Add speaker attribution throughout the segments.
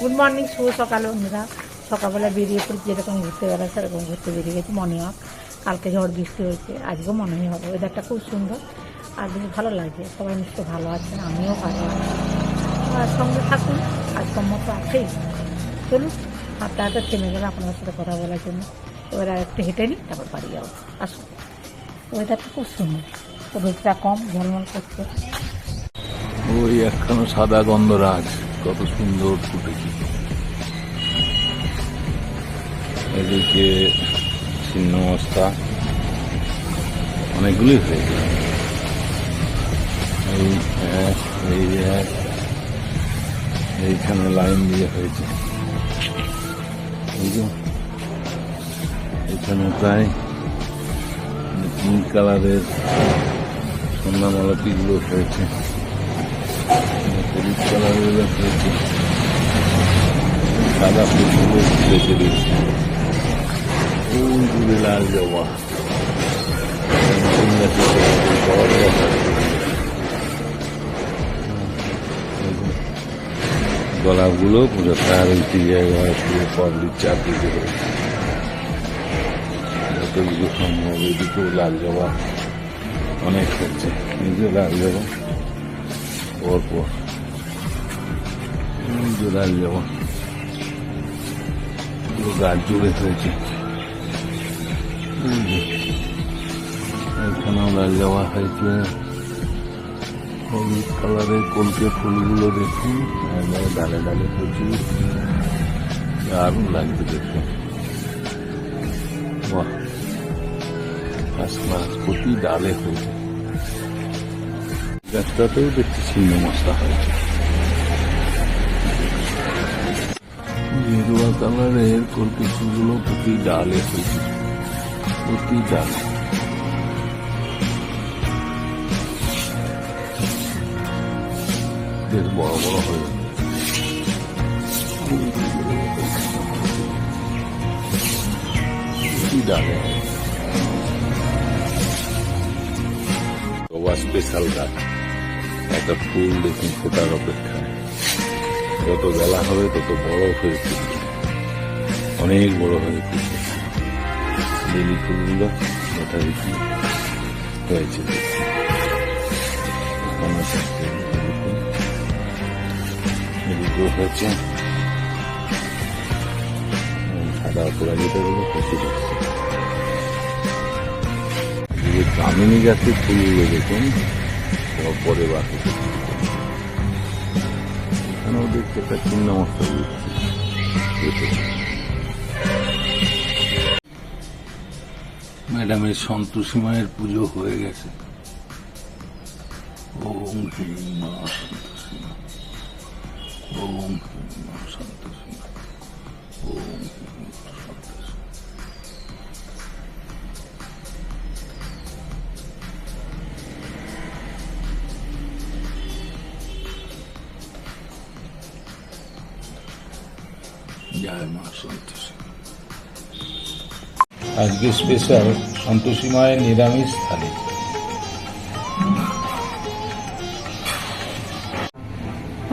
Speaker 1: Good morning শুভ সকাল বন্ধুরা। সকালবেলা বেরিয়ে পড়ি যেরকম ঘুরতে বেড়া সেরকম ঘুরতে বেরিয়ে গেছি, মনে হয়। কালকে ঝড় বৃষ্টি হয়েছে, আজকেও মনে হয় হবে। ওয়েদারটা খুব সুন্দর, আর বেশ ভালো লাগছে। সবাই নিশ্চয় ভালো আছেন, আমিও ভালো আছি। আর সঙ্গে থাকুন কাজকর্ম তো আছেই। চলুন হাতটা হাতে থেমে গেলে আপনার সাথে কথা বলার জন্য। এবার আর একটু হেঁটে নিই, তারপর বাড়ি যাব। আসুন। ওয়েদারটা খুব সুন্দর। রোদটা কম, ঝলমল করছে।
Speaker 2: ওই একখানা সাদা গন্ধরাজ। কত সুন্দর ফুটেছে এদিকে ছিন্ন মস্তা অনেকগুলি হয়েছে এই এক এই এক, এইখানে লাইন দিয়ে হয়েছে। এখানে প্রায় পিঙ্ক কালারের সন্ধ্যামালা পিগুলো হয়েছে। হলুদ কালারের লাল গাছে বড়। গোলাপগুলো পুরো তার একটি জায়গায় পুরো যতগুলো সম্ভব এদিকেও লাল জবা অনেক হচ্ছে নিজে লাল জবা পরপর এই লাল পুরো গাছ জুড়ে হয়েছে এই যে, এখানেও লাল জবা হয়েছে হলুদ কালারের কলকে ফুলগুলো দেখুন একবারে ডালে ডালে প্রচুর দারুণ লাগবে দেখতে বাহ ফার্স্ট ক্লাস প্রতি ডালে হয়েছে গাছটাতেও দেখছি ছিন্ন মশলা হয়েছে গেরুয়া কালারের কলকে ফুলগুলো প্রতি ডালে হয়েছে। প্রতি ডালে। বেশ বড় বড় হয়ে। প্রতি ডালে। স্পেশাল গাছ। একটা ফুল দেখুন ফোটার অপেক্ষায়। যত বেলা হবে, তত বড় হয়ে ফুটবে। অনেক বড় হয়ে ফুটবে। লিলি ফুলগুলো যথারীতি হয়েছে। ফুল। হচ্ছে কামিনী গাছের ফুলগুলো দেখুন। সব পরে বাকি এখানেও চিহ্ন মশলা দিচ্ছি ম্যাডামের সন্তোষী মায়ের পুজো হয়ে গেছে ওম হ্রিম মা সন্তোষী মা ওম হ্রিম মা সন্তোষী মা জয় মা সন্তোষী আজকে স্পেশাল সন্তোষী মায়ের নিরামিষ থালি।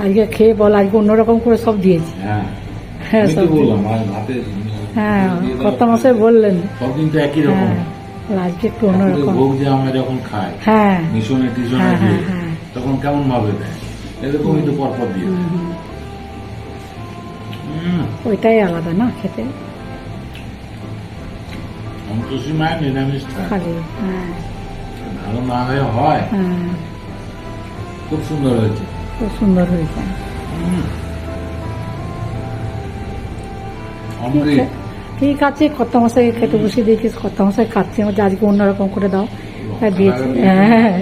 Speaker 1: আজকে খেয়ে বল আজকে অন্যরকম করে সব দিয়েছি।
Speaker 2: হ্যাঁ।
Speaker 1: হ্যাঁ সব
Speaker 2: ভাতের
Speaker 1: হ্যাঁ কত মাসে বললেন।
Speaker 2: সব কিন্তু একই রকম।
Speaker 1: হ্যাঁ আজকে একটু অন্যরকম।
Speaker 2: ভোগ যে আমরা যখন খাই
Speaker 1: হ্যাঁ।
Speaker 2: মিশনে টিশনে
Speaker 1: হ্যাঁ, হ্যাঁ, হ্যাঁ।
Speaker 2: তখন কেমন ভাবে দেয়? এরকমই তো পরপর দিয়ে
Speaker 1: ওইটাই আলাদা না খেতে?
Speaker 2: সন্তোষী মায়ের নিরামিষ
Speaker 1: খালি হ্যাঁ।
Speaker 2: ভালো না হয়ে হয়।
Speaker 1: হ্যাঁ।
Speaker 2: খুব সুন্দর হয়েছে।
Speaker 1: খুব সুন্দর হয়েছে। ঠিক আছে। কত মশাই খেতে বসে দিয়েছিস কত মশাই খাচ্ছি আমার আজকে অন্যরকম করে দাও। তা দিয়েছি। হ্যাঁ।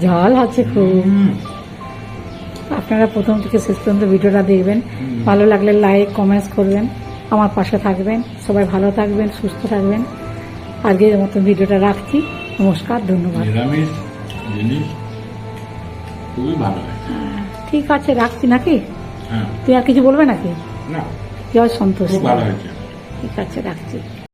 Speaker 1: ঝাল আছে খুব। আপনারা প্রথম থেকে শেষ পর্যন্ত ভিডিওটা দেখবেন। ভালো লাগলে লাইক কমেন্টস করবেন। আমার পাশে থাকবেন। সবাই ভালো থাকবেন সুস্থ থাকবেন। আজকের মতন ভিডিওটা রাখছি। নমস্কার ধন্যবাদ। ঠিক আছে রাখছি নাকি?
Speaker 2: হ্যাঁ।
Speaker 1: তুই আর কিছু বলবে নাকি? জয় সন্তোষ। ঠিক আছে রাখছি।